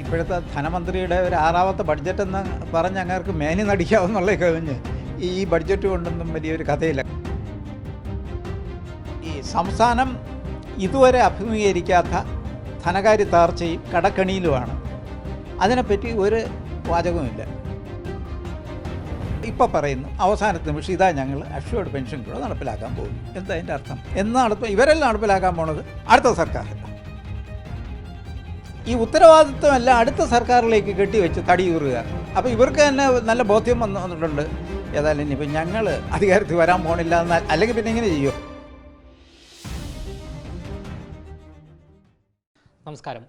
ഇപ്പോഴത്തെ ധനമന്ത്രിയുടെ ഒരു ആറാമത്തെ ബഡ്ജറ്റ് എന്ന് പറഞ്ഞ് അങ്ങേർക്ക് മേനി നടിക്കാവുന്നുള്ള കഴിഞ്ഞ് ഈ ബഡ്ജറ്റ് കൊണ്ടൊന്നും വലിയൊരു കഥയില്ല. ഈ സംസ്ഥാനം ഇതുവരെ അഭിമുഖീകരിക്കാത്ത ധനകാര്യ താർച്ചയും കടക്കണിയിലുമാണ്. അതിനെപ്പറ്റി ഒരു വാചകവുമില്ല. ഇപ്പം പറയുന്നു അവസാനത്തെ നിമിഷം ഇതാ ഞങ്ങൾ അഷ്വേർഡ് പെൻഷൻ കൂടെ നടപ്പിലാക്കാൻ പോകുന്നു. എന്താ അതിന്റെ അർത്ഥം? എന്ന് നടപ്പ് ഇവരെല്ലാം നടപ്പിലാക്കാൻ പോണത്? അടുത്ത സർക്കാർ ഈ ഉത്തരവാദിത്വം എല്ലാം അടുത്ത സർക്കാരിലേക്ക് കെട്ടിവെച്ച് തടിയൂറുക. അപ്പോൾ ഇവർക്ക് തന്നെ നല്ല ബോധ്യം വന്നു വന്നിട്ടുണ്ട്. ഏതായാലും ഇനിയിപ്പോൾ ഞങ്ങൾ അധികാരത്തിൽ വരാൻ പോണില്ല എന്നാൽ അല്ലെങ്കിൽ പിന്നെ ഇങ്ങനെ ചെയ്യുമോ നമസ്കാരം.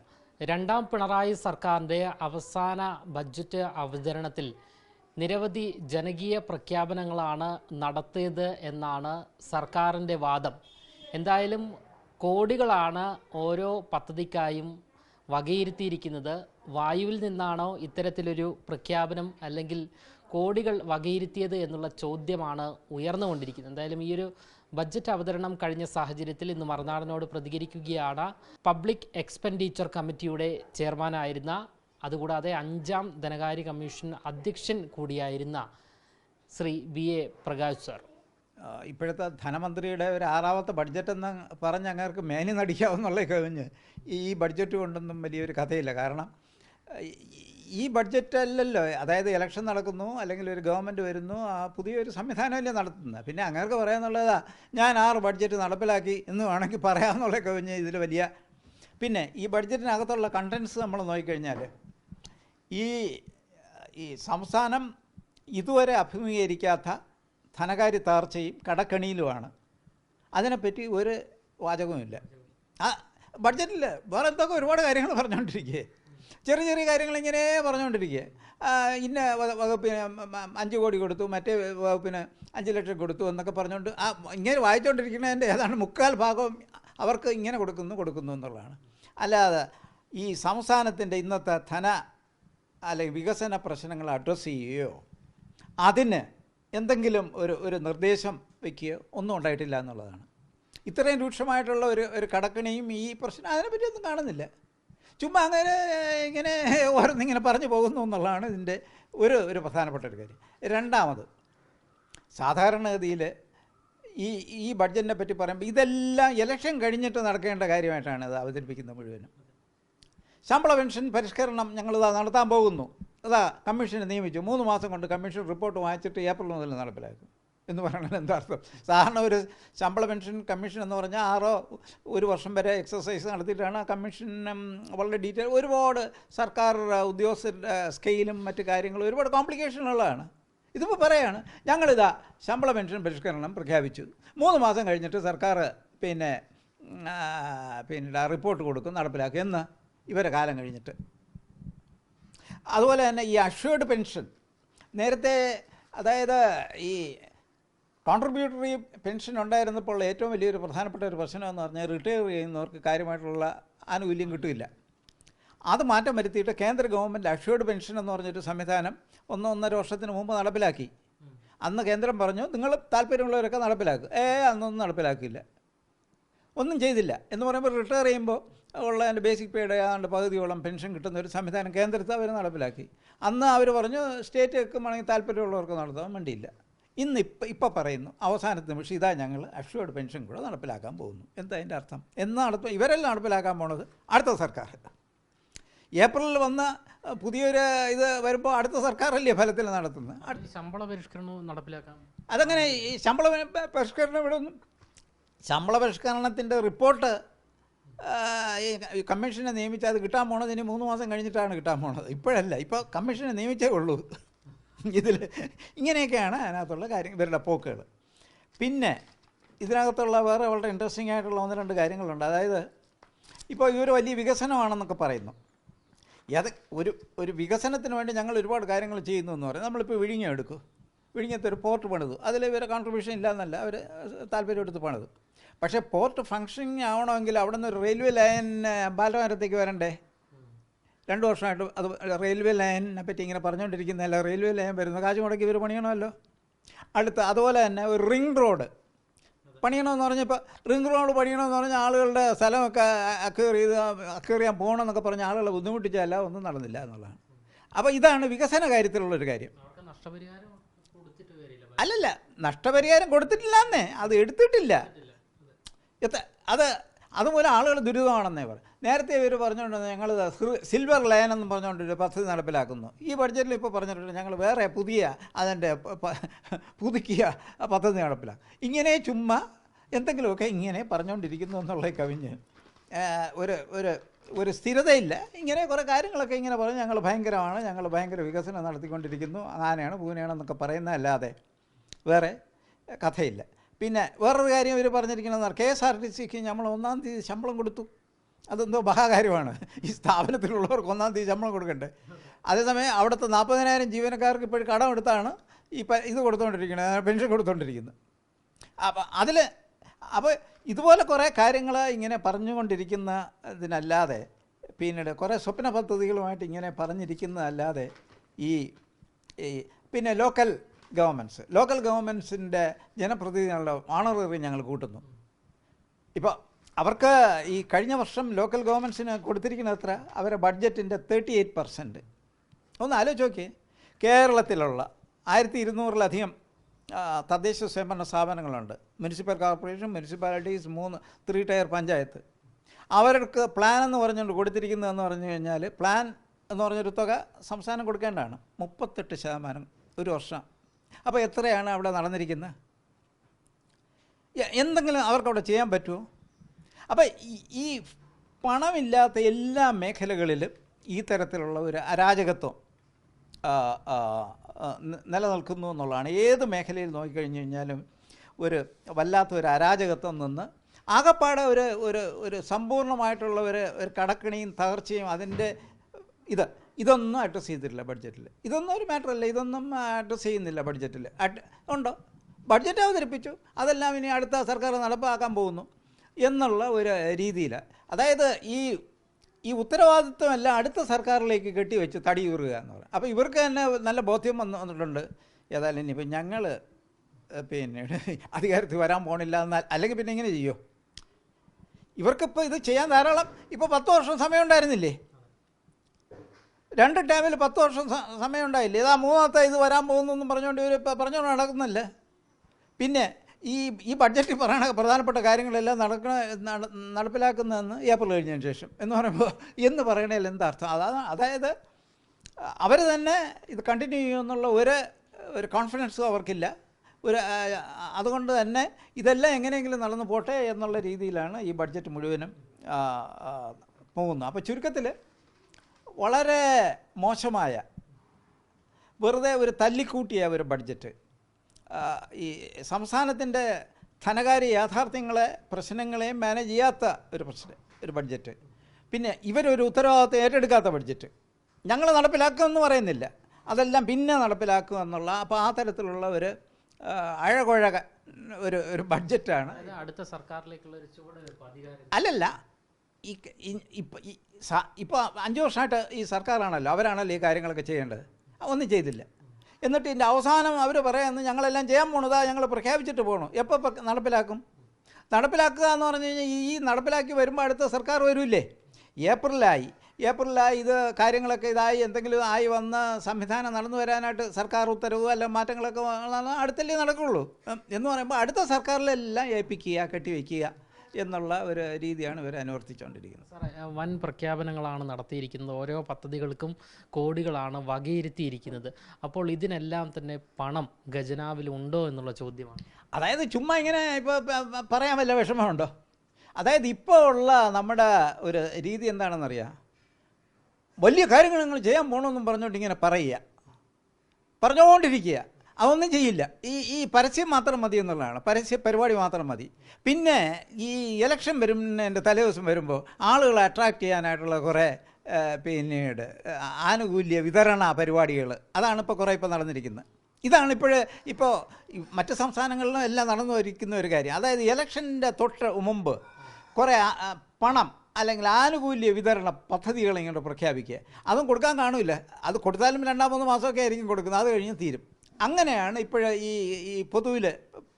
രണ്ടാം പിണറായി സർക്കാരിന്റെ അവസാന ബഡ്ജറ്റ് അവതരണത്തിൽ നിരവധി ജനകീയ പ്രഖ്യാപനങ്ങളാണ് നടത്തിയത് എന്നാണ് സർക്കാരിന്റെ വാദം. എന്തായാലും കോടികളാണ് ഓരോ പദ്ധതിക്കായും വകയിരുത്തിയിരിക്കുന്നത് വായുവിൽ നിന്നാണോ ഇത്തരത്തിലൊരു പ്രഖ്യാപനം അല്ലെങ്കിൽ കോടികൾ വകയിരുത്തിയത് എന്നുള്ള ചോദ്യമാണ് ഉയർന്നുകൊണ്ടിരിക്കുന്നത്. എന്തായാലും ഈ ഒരു ബഡ്ജറ്റ് അവതരണം കഴിഞ്ഞ സാഹചര്യത്തിൽ ഇന്ന് മറുനാടനോട് പ്രതികരിക്കുകയാണ് പബ്ലിക് എക്സ്പെൻഡിച്ചർ കമ്മിറ്റിയുടെ ചെയർമാനായിരുന്ന അതുകൂടാതെ അഞ്ചാം ധനകാര്യ കമ്മീഷൻ അധ്യക്ഷൻ കൂടിയായിരുന്ന Shri B A Prakash sir. ഇപ്പോഴത്തെ ധനമന്ത്രിയുടെ ഒരു ആറാമത്തെ ബഡ്ജറ്റ് എന്ന് പറഞ്ഞ് അങ്ങേർക്ക് മേനി നടിക്കാവുന്നുള്ള കഴിഞ്ഞ് ഈ ബഡ്ജറ്റ് കൊണ്ടൊന്നും വലിയൊരു കഥയില്ല. കാരണം ഈ- ബഡ്ജറ്റ് അല്ലല്ലോ. അതായത് ഇലക്ഷൻ നടക്കുന്നു അല്ലെങ്കിൽ ഒരു ഗവൺമെന്റ് വരുന്നു ആ പുതിയൊരു സംവിധാനമല്ലേ നടത്തുന്നത്. പിന്നെ അങ്ങേർക്ക് പറയാമെന്നുള്ളതാ ഞാൻ ആറ് ബഡ്ജറ്റ് നടപ്പിലാക്കി എന്ന് വേണമെങ്കിൽ പറയാമെന്നുള്ള കഴിഞ്ഞ് ഇതിൽ വലിയ പിന്നെ ഈ ബഡ്ജറ്റിനകത്തുള്ള കണ്ടൻസ് നമ്മൾ നോക്കിക്കഴിഞ്ഞാൽ ഈ ഈ സംസ്ഥാനം ഇതുവരെ അഭിമുഖീകരിക്കാത്ത ധനകാര്യ താർച്ചയും കടക്കണിയിലുമാണ്. അതിനെപ്പറ്റി ഒരു വാചകവുമില്ല. ആ ബഡ്ജറ്റിൽ വേറെ എന്തൊക്കെ ഒരുപാട് കാര്യങ്ങൾ പറഞ്ഞുകൊണ്ടിരിക്കുക ചെറിയ ചെറിയ കാര്യങ്ങൾ ഇങ്ങനെ പറഞ്ഞുകൊണ്ടിരിക്കുക ഇന്ന വകുപ്പിന് അഞ്ച് കോടി കൊടുത്തു മറ്റേ വകുപ്പിന് അഞ്ച് ലക്ഷം കൊടുത്തു എന്നൊക്കെ പറഞ്ഞുകൊണ്ട് ആ ഇങ്ങനെ വായിച്ചുകൊണ്ടിരിക്കുന്നതിന്റെ ഏതാണ് മുക്കാൽ ഭാഗവും അവർക്ക് ഇങ്ങനെ കൊടുക്കുന്നു കൊടുക്കുന്നു എന്നുള്ളതാണ്. അല്ലാതെ ഈ സംസ്ഥാനത്തിന്റെ ഇന്നത്തെ ധന അല്ലെങ്കിൽ വികസന പ്രശ്നങ്ങൾ അഡ്രസ്സ് ചെയ്യുകയോ അതിന് എന്തെങ്കിലും ഒരു ഒരു നിർദ്ദേശം വയ്ക്കുകയോ ഒന്നും ഉണ്ടായിട്ടില്ല എന്നുള്ളതാണ്. ഇത്രയും രൂക്ഷമായിട്ടുള്ള ഒരു ഒരു കടക്കണിയും ഈ പ്രശ്നം അതിനെപ്പറ്റി ഒന്നും കാണുന്നില്ല. ചുമ്മാ അങ്ങനെ ഇങ്ങനെ ഓരോന്നിങ്ങനെ പറഞ്ഞു പോകുന്നു എന്നുള്ളതാണ് ഇതിന്റെ ഒരു ഒരു പ്രധാനപ്പെട്ട ഒരു കാര്യം. രണ്ടാമത് സാധാരണഗതിയിൽ ഈ ഈ ബഡ്ജറ്റിനെ പറ്റി പറയുമ്പോൾ ഇതെല്ലാം ഇലക്ഷൻ കഴിഞ്ഞിട്ട് നടക്കേണ്ട കാര്യമായിട്ടാണ് ഇത് അവതരിപ്പിക്കുന്നത് മുഴുവനും. ശമ്പള പെൻഷൻ പരിഷ്കരണം ഞങ്ങളിത് നടത്താൻ പോകുന്നു. അതാ കമ്മീഷനെ നിയമിച്ചു. മൂന്ന് മാസം കൊണ്ട് കമ്മീഷൻ റിപ്പോർട്ട് വായിച്ചിട്ട് ഏപ്രിൽ മുതൽ നടപ്പിലാക്കും എന്ന് പറയണത് എന്താ അർത്ഥം? സാധാരണ ഒരു ശമ്പള പെൻഷൻ കമ്മീഷൻ എന്ന് പറഞ്ഞാൽ ആറോ ഒരു വർഷം വരെ എക്സസൈസ് നടത്തിയിട്ടാണ് ആ കമ്മീഷൻ വളരെ ഡീറ്റെയിൽ ഒരുപാട് സർക്കാർ ഉദ്യോഗസ്ഥരുടെ സ്കെയിലും മറ്റു കാര്യങ്ങളും ഒരുപാട് കോംപ്ലിക്കേഷനുള്ളതാണ് ഇതിപ്പോൾ പറയാണ് ഞങ്ങളിതാ ശമ്പള പെൻഷൻ പരിഷ്കരണം പ്രഖ്യാപിച്ചു. മൂന്ന് മാസം കഴിഞ്ഞിട്ട് സർക്കാർ പിന്നെ പിന്നെ റിപ്പോർട്ട് കൊടുക്കും നടപ്പിലാക്കും എന്ന് ഇവരെ കാലം കഴിഞ്ഞിട്ട്. അതുപോലെ തന്നെ ഈ അഷ്വേർഡ് പെൻഷൻ നേരത്തെ അതായത് ഈ കോൺട്രിബ്യൂട്ടറി പെൻഷൻ ഉണ്ടായിരുന്നപ്പോൾ ഏറ്റവും വലിയൊരു പ്രധാനപ്പെട്ട ഒരു പ്രശ്നം എന്ന് പറഞ്ഞാൽ റിട്ടയർ ചെയ്യുന്നവർക്ക് കാര്യമായിട്ടുള്ള ആനുകൂല്യം കിട്ടില്ല അത് മാറ്റം വരുത്തിയിട്ട് കേന്ദ്ര ഗവൺമെന്റ് അഷ്വേർഡ് പെൻഷൻ എന്ന് പറഞ്ഞൊരു സംവിധാനം ഒന്ന് ഒന്നര വർഷത്തിന് മുമ്പ് നടപ്പിലാക്കി. അന്ന് കേന്ദ്രം പറഞ്ഞു നിങ്ങൾ താല്പര്യമുള്ളവരൊക്കെ നടപ്പിലാക്കും. ഏ അന്നൊന്നും നടപ്പിലാക്കില്ല ഒന്നും ചെയ്തില്ല. എന്ന് പറയുമ്പോൾ റിട്ടയർ ചെയ്യുമ്പോൾ ഉള്ള അതിന്റെ ബേസിക് പേയുടെ ഏതാണ്ട് പകുതിയോളം പെൻഷൻ കിട്ടുന്ന ഒരു സംവിധാനം കേന്ദ്രത്തിൽ അവർ നടപ്പിലാക്കി. അന്ന് അവർ പറഞ്ഞു സ്റ്റേറ്റ് വെക്കുമ്പോഴെങ്കിൽ താല്പര്യമുള്ളവർക്ക് നടത്താൻ വേണ്ടിയില്ല. ഇന്ന് ഇപ്പം ഇപ്പം പറയുന്നു അവസാനത്തെ നിമിഷം ഇതാ ഞങ്ങൾ അഷ്വേർഡ് പെൻഷൻ കൂടെ നടപ്പിലാക്കാൻ പോകുന്നു. എന്താ അതിന്റെ അർത്ഥം? എന്ന് നടപ്പ് ഇവരെല്ലാം നടപ്പിലാക്കാൻ പോണത് അടുത്ത സർക്കാർ. ഏപ്രിലിൽ വന്ന പുതിയൊരു ഇത് വരുമ്പോൾ അടുത്ത സർക്കാരല്ലേ ഫലത്തിൽ നടത്തുന്നത്? ശമ്പള പരിഷ്കരണവും നടപ്പിലാക്കാം അതങ്ങനെ ഈ ശമ്പള പരിഷ്കരണം ഇവിടെ ഒന്നും ശമ്പള പരിഷ്കരണത്തിന്റെ റിപ്പോർട്ട് ഈ കമ്മീഷനെ നിയമിച്ചാൽ അത് കിട്ടാൻ പോണത് ഇനി മൂന്ന് മാസം കഴിഞ്ഞിട്ടാണ് കിട്ടാൻ പോണത്. ഇപ്പോഴല്ല ഇപ്പോൾ കമ്മീഷനെ നിയമിച്ചേ ഉള്ളൂ. ഇതിൽ ഇങ്ങനെയൊക്കെയാണ് അതിനകത്തുള്ള കാര്യം ഇവരുടെ പോക്കുകൾ. പിന്നെ ഇതിനകത്തുള്ള വേറെ വളരെ ഇൻട്രസ്റ്റിംഗ് ആയിട്ടുള്ള ഒന്ന് രണ്ട് കാര്യങ്ങളുണ്ട്. അതായത് ഇപ്പോൾ ഇവർ വലിയ വികസനമാണെന്നൊക്കെ പറയുന്നു. അത് ഒരു ഒരു വികസനത്തിന് വേണ്ടി ഞങ്ങൾ ഒരുപാട് കാര്യങ്ങൾ ചെയ്യുന്നു എന്ന് പറയും നമ്മളിപ്പോൾ വിഴിഞ്ഞം എടുക്കും. വിഴിഞ്ഞത്തെ ഒരു പോർട്ട് പണിതു. അതിൽ ഇവരെ കോൺട്രിബ്യൂഷൻ ഇല്ല എന്നല്ല അവർ താല്പര്യം എടുത്ത് പണിതു. പക്ഷേ പോർട്ട് ഫങ്ഷനിങ് ആവണമെങ്കിൽ അവിടെ നിന്ന് റെയിൽവേ ലൈൻ ബാലവാരത്തേക്ക് വരണ്ടേ? രണ്ട് വർഷമായിട്ട് അത് റെയിൽവേ ലൈനിനെ പറ്റി ഇങ്ങനെ പറഞ്ഞുകൊണ്ടിരിക്കുന്നതല്ല? റെയിൽവേ ലൈൻ വരുന്ന. കാശ് മുടക്കി ഇവർ പണിയണമല്ലോ. അടുത്ത് അതുപോലെ തന്നെ ഒരു റിംഗ് റോഡ്. പണിയണമെന്ന് പറഞ്ഞപ്പോൾ റിംഗ് റോഡ് പണിയണമെന്ന് പറഞ്ഞ ആളുകളുടെ സ്ഥലമൊക്കെ അക്വയർ ചെയ്ത് അക്വയർ ചെയ്യാൻ പോകണമെന്നൊക്കെ പറഞ്ഞ ആളുകളെ ബുദ്ധിമുട്ടിച്ചല്ല ഒന്നും നടന്നില്ല എന്നുള്ളതാണ്. അപ്പോൾ ഇതാണ് വികസന കാര്യത്തിലുള്ളൊരു കാര്യം. അല്ലല്ല നഷ്ടപരിഹാരം കൊടുത്തിട്ടില്ല എന്നേ അത് എടുത്തിട്ടില്ല. അത് അതുപോലെ ആളുകൾ ദുരിതമാണെന്നേ പറയും നേരത്തെ ഇവർ പറഞ്ഞുകൊണ്ടിരുന്നത് ഞങ്ങൾ സിൽവർ ലൈൻ എന്ന് പറഞ്ഞുകൊണ്ടൊരു പദ്ധതി നടപ്പിലാക്കുന്നു. ഈ ബഡ്ജറ്റിൽ ഇപ്പോൾ പറഞ്ഞിട്ടുണ്ട് ഞങ്ങൾ വേറെ പുതിയ അതിന്റെ പുതുക്കിയ പദ്ധതി നടപ്പിലാക്കും. ഇങ്ങനെ ചുമ്മാ എന്തെങ്കിലുമൊക്കെ ഇങ്ങനെ പറഞ്ഞുകൊണ്ടിരിക്കുന്നു എന്നുള്ള കവിഞ്ഞ് ഒരു ഒരു ഒരു സ്ഥിരതയില്ല. ഇങ്ങനെ കുറേ കാര്യങ്ങളൊക്കെ ഇങ്ങനെ പറഞ്ഞ് ഞങ്ങൾ ഭയങ്കരമാണ് ഞങ്ങൾ ഭയങ്കര വികസനം നടത്തിക്കൊണ്ടിരിക്കുന്നു. ആനയാണ് പൂനെയാണെന്നൊക്കെ പറയുന്നതല്ലാതെ വേറെ കഥയില്ല. പിന്നെ വേറൊരു കാര്യം ഇവർ പറഞ്ഞിരിക്കുന്നത് കെ എസ് ആർ ടി സിക്ക് നമ്മൾ ഒന്നാം തീയതി ശമ്പളം കൊടുത്തു. അതെന്തോ മഹാകാര്യമാണ്. ഈ സ്ഥാപനത്തിലുള്ളവർക്ക് ഒന്നാം തീയതി ശമ്പളം കൊടുക്കണ്ടേ? അതേസമയം അവിടുത്തെ നാൽപ്പതിനായിരം ജീവനക്കാർക്ക് ഇപ്പോൾ കടം എടുത്താണ് ഈ ഇത് കൊടുത്തുകൊണ്ടിരിക്കുന്നത് പെൻഷൻ കൊടുത്തുകൊണ്ടിരിക്കുന്നത് അപ്പം അതിൽ അപ്പോൾ ഇതുപോലെ കുറേ കാര്യങ്ങൾ ഇങ്ങനെ പറഞ്ഞുകൊണ്ടിരിക്കുന്ന ഇതിനല്ലാതെ പിന്നീട് കുറേ സ്വപ്ന പദ്ധതികളുമായിട്ട് ഇങ്ങനെ പറഞ്ഞിരിക്കുന്നതല്ലാതെ ഈ പിന്നെ ലോക്കൽ ഗവൺമെന്റ്സ് ലോക്കൽ ഗവൺമെന്റ്സിന്റെ ജനപ്രതിനിധികളുടെ ഓണററി ഞങ്ങൾ കൂട്ടുന്നു. ഇപ്പോൾ അവർക്ക് ഈ കഴിഞ്ഞ വർഷം ലോക്കൽ ഗവൺമെന്റ്സിന് കൊടുത്തിരിക്കുന്ന എത്ര? അവരെ ബഡ്ജറ്റിന്റെ തേർട്ടി എയ്റ്റ് പെർസെന്റ് ഒന്ന് ആലോചിച്ച് നോക്കിയേ. കേരളത്തിലുള്ള ആയിരത്തി ഇരുന്നൂറിലധികം തദ്ദേശ സ്വയംഭരണ സ്ഥാപനങ്ങളുണ്ട്. മുനിസിപ്പൽ കോർപ്പറേഷൻ മുനിസിപ്പാലിറ്റീസ് മൂന്ന് ത്രീ ടയർ പഞ്ചായത്ത്. അവർക്ക് പ്ലാൻ എന്ന് പറഞ്ഞുകൊണ്ട് കൊടുത്തിരിക്കുന്നതെന്ന് പറഞ്ഞു കഴിഞ്ഞാൽ പ്ലാൻ എന്ന് പറഞ്ഞൊരു തുക സംസ്ഥാനം കൊടുക്കേണ്ടതാണ്. മുപ്പത്തെട്ട് ശതമാനം ഒരു വർഷം. അപ്പോൾ എത്രയാണ് അവിടെ നടന്നിരിക്കുന്നത്? എന്തെങ്കിലും അവർക്കവിടെ ചെയ്യാൻ പറ്റുമോ? അപ്പോൾ ഈ- പണമില്ലാത്ത എല്ലാ മേഖലകളിലും ഈ തരത്തിലുള്ള ഒരു അരാജകത്വം നിലനിൽക്കുന്നു എന്നുള്ളതാണ്. ഏത് മേഖലയിൽ നോക്കിക്കഴിഞ്ഞ് കഴിഞ്ഞാലും ഒരു വല്ലാത്ത ഒരു അരാജകത്വം നിന്ന് ആകപ്പാടെ ഒരു ഒരു ഒരു സമ്പൂർണമായിട്ടുള്ള ഒരു ഒരു കടക്കിണിയും തകർച്ചയും അതിന്റെ ഇത് ഇതൊന്നും അഡ്രസ്സ് ചെയ്തിട്ടില്ല ബഡ്ജറ്റിൽ ഇതൊന്നും ഒരു മാറ്ററല്ല ഇതൊന്നും അഡ്രസ്സ് ചെയ്യുന്നില്ല ബഡ്ജറ്റിൽ ഉണ്ടോ? ബഡ്ജറ്റ് അവതരിപ്പിച്ചു. അതെല്ലാം ഇനി അടുത്ത സർക്കാർ നടപ്പാക്കാൻ പോകുന്നു എന്നുള്ള ഒരു രീതിയിൽ അതായത് ഈ ഈ ഉത്തരവാദിത്വമെല്ലാം അടുത്ത സർക്കാരിലേക്ക് കെട്ടിവെച്ച് തടിയൂറുക എന്ന് പറയും അപ്പോൾ ഇവർക്ക് തന്നെ നല്ല ബോധ്യം വന്ന് വന്നിട്ടുണ്ട്. ഏതായാലും ഇനിയിപ്പോൾ ഞങ്ങൾ പിന്നെ അധികാരത്തിൽ വരാൻ പോണില്ല എന്നാൽ അല്ലെങ്കിൽ പിന്നെ ഇങ്ങനെ ചെയ്യോ? ഇവർക്കിപ്പോൾ ഇത് ചെയ്യാൻ ധാരാളം. ഇപ്പോൾ പത്ത് വർഷം സമയം ഉണ്ടായിരുന്നില്ലേ? രണ്ട് ടൈമിൽ പത്ത് വർഷം സമയം ഉണ്ടായില്ലേ ഇതാ മൂന്നാമത്തെ ഇത് വരാൻ പോകുന്നെന്നും പറഞ്ഞുകൊണ്ട് ഇവർ പറഞ്ഞുകൊണ്ട് നടക്കുന്നില്ല? പിന്നെ ഈ ഈ ബഡ്ജറ്റിൽ പറയണ പ്രധാനപ്പെട്ട കാര്യങ്ങളെല്ലാം നടക്കണ നട- നടപ്പിലാക്കുന്നതെന്ന് ഏപ്രിൽ കഴിഞ്ഞതിന് ശേഷം എന്ന് പറയുമ്പോൾ എന്ന് പറയണതിൽ എന്താർത്ഥം അതാ അതായത് അവർ തന്നെ ഇത് കണ്ടിന്യൂ ചെയ്യുമെന്നുള്ള ഒരു ഒരു കോൺഫിഡൻസും അവർക്കില്ല. ഒരു അതുകൊണ്ട് തന്നെ ഇതെല്ലാം എങ്ങനെയെങ്കിലും നടന്നു പോട്ടെ എന്നുള്ള രീതിയിലാണ് ഈ ബഡ്ജറ്റ് മുഴുവനും പോകുന്നത്. അപ്പോൾ ചുരുക്കത്തിൽ വളരെ മോശമായ വെറുതെ ഒരു തല്ലിക്കൂട്ടിയ ഒരു ബഡ്ജറ്റ്. ഈ സംസ്ഥാനത്തിന്റെ ധനകാര്യ യാഥാർത്ഥ്യങ്ങളെ പ്രശ്നങ്ങളെയും മാനേജ് ചെയ്യാത്ത ഒരു പ്രശ്നം ഒരു ബഡ്ജറ്റ്. പിന്നെ ഇവരൊരു ഉത്തരവാദിത്വം ഏറ്റെടുക്കാത്ത ബഡ്ജറ്റ്. ഞങ്ങൾ നടപ്പിലാക്കുമെന്ന് പറയുന്നില്ല. അതെല്ലാം പിന്നെ നടപ്പിലാക്കുക എന്നുള്ള അപ്പോൾ ആ തരത്തിലുള്ള ഒരു അഴകൊഴക ഒരു ഒരു ബഡ്ജറ്റാണ്. അടുത്ത സർക്കാരിലേക്കുള്ള അല്ലല്ല. ഈ ഇപ്പോൾ ഈ ഇപ്പോൾ അഞ്ച് വർഷമായിട്ട് ഈ സർക്കാരാണല്ലോ അവരാണല്ലോ ഈ കാര്യങ്ങളൊക്കെ ചെയ്യേണ്ടത്. ഒന്നും ചെയ്തില്ല. എന്നിട്ട് ഇതിന്റെ അവസാനം അവർ പറയുന്നത് ഞങ്ങളെല്ലാം ചെയ്യാൻ പോണതാ ഞങ്ങൾ പ്രഖ്യാപിച്ചിട്ട് പോകണം എപ്പോൾ നടപ്പിലാക്കും? നടപ്പിലാക്കുക എന്ന് പറഞ്ഞു കഴിഞ്ഞാൽ ഈ നടപ്പിലാക്കി വരുമ്പോൾ അടുത്ത സർക്കാർ വരില്ലേ? ഏപ്രിലായി. ഏപ്രിലായി ഇത് കാര്യങ്ങളൊക്കെ ഇതായി എന്തെങ്കിലും ആയി വന്ന് സംവിധാനം നടന്നു വരാനായിട്ട് സർക്കാർ ഉത്തരവ് അല്ല മാറ്റങ്ങളൊക്കെ അടുത്തല്ലേ നടക്കുള്ളൂ. എന്ന് പറയുമ്പോൾ അടുത്ത സർക്കാരിലെല്ലാം ഏൽപ്പിക്കുക കെട്ടിവെക്കുക എന്നുള്ള ഒരു രീതിയാണ് ഇവർ അനുവർത്തിച്ചുകൊണ്ടിരിക്കുന്നത് സാറേ വൻ പ്രഖ്യാപനങ്ങളാണ് നടത്തിയിരിക്കുന്നത്. ഓരോ പദ്ധതികൾക്കും കോടികളാണ് വകയിരുത്തിയിരിക്കുന്നത്. അപ്പോൾ ഇതിനെല്ലാം തന്നെ പണം ഖജനാവിൽ ഉണ്ടോ എന്നുള്ള ചോദ്യമാണ്. അതായത് ചുമ്മാ ഇങ്ങനെ ഇപ്പോൾ പറയാൻ വല്ല വിഷമമുണ്ടോ? അതായത് ഇപ്പോൾ ഉള്ള നമ്മുടെ ഒരു രീതി എന്താണെന്നറിയാം? വലിയ കാര്യങ്ങൾ നിങ്ങൾ ചെയ്യാൻ പോകണമെന്നും പറഞ്ഞുകൊണ്ട് ഇങ്ങനെ പറയുക. പറഞ്ഞുകൊണ്ടിരിക്കുക അതൊന്നും ചെയ്യില്ല. ഈ ഈ പരസ്യം മാത്രം മതി എന്നുള്ളതാണ്. പരസ്യ പരിപാടി മാത്രം മതി. പിന്നെ ഈ ഇലക്ഷൻ വരുന്നതിന്റെ തലേദിവസം വരുമ്പോൾ ആളുകളെ അട്രാക്റ്റ് ചെയ്യാനായിട്ടുള്ള കുറേ പിന്നീട് ആനുകൂല്യ വിതരണ പരിപാടികൾ അതാണ് ഇപ്പോൾ കുറേ ഇപ്പോൾ നടന്നിരിക്കുന്നത്. ഇതാണ് ഇപ്പോൾ ഇപ്പോൾ മറ്റ് സംസ്ഥാനങ്ങളിലും എല്ലാം നടന്നു വരിക്കുന്ന ഒരു കാര്യം. അതായത് ഇലക്ഷന്റെ തൊട്ട് മുമ്പ് കുറേ പണം അല്ലെങ്കിൽ ആനുകൂല്യ വിതരണ പദ്ധതികൾ ഇങ്ങോട്ട് പ്രഖ്യാപിക്കുക. അതും കൊടുക്കാൻ കാണില്ല. അത് കൊടുത്താലും രണ്ടാം മൂന്ന് മാസമൊക്കെ ആയിരിക്കും കൊടുക്കുന്നത്. അത് കഴിഞ്ഞ് തീരും. അങ്ങനെയാണ് ഇപ്പോൾ ഈ ഈ പൊതുവിൽ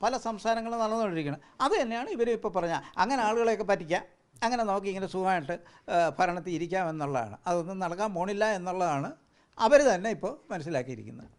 പല സംസ്ഥാനങ്ങളും നടന്നുകൊണ്ടിരിക്കുന്നത് അത് തന്നെയാണ് ഇവർ ഇപ്പോൾ പറഞ്ഞ അങ്ങനെ ആളുകളെയൊക്കെ പറ്റിക്കാം അങ്ങനെ നോക്കി ഇങ്ങനെ സുഖമായിട്ട് ഭരണത്തിൽ ഇരിക്കാം എന്നുള്ളതാണ്. അതൊന്നും നടക്കാൻ പോണില്ല എന്നുള്ളതാണ് അവർ തന്നെ ഇപ്പോൾ മനസ്സിലാക്കിയിരിക്കുന്നത്.